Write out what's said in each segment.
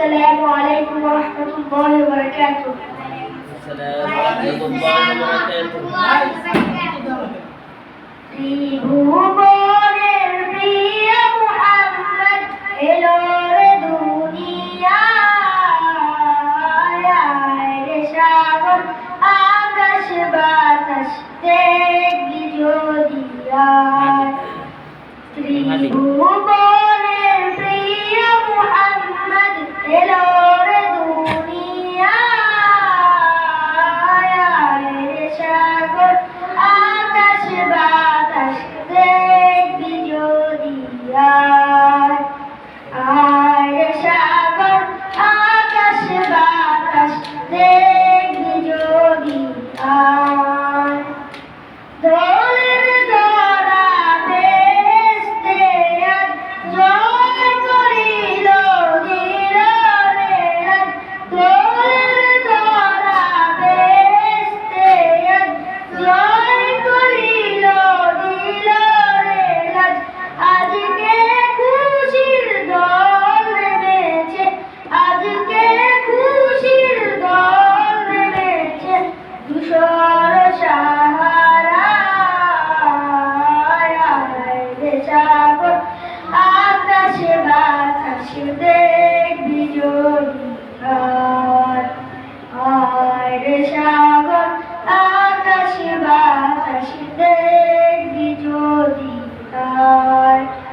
السلام عليكم ورحمة الله وبركاته السلام عليكم ورحمة الله وبركاته বাতাস দেখবি যদি ত্রিভুজ Bye. আকাশে বাতাসে দেখবি যদি তার।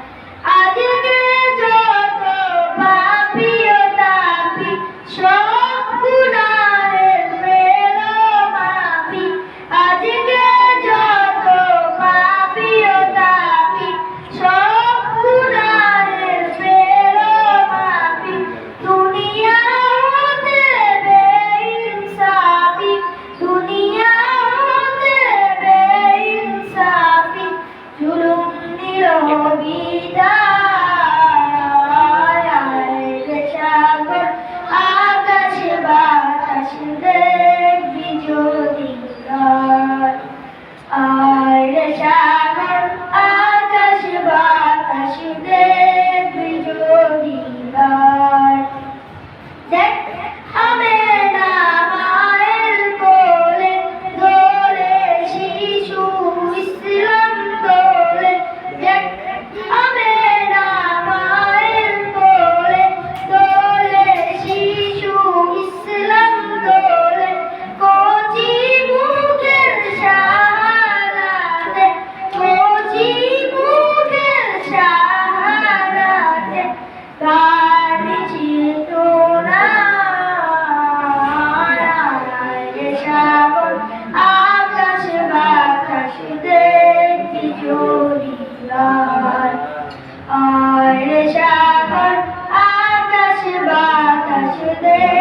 there.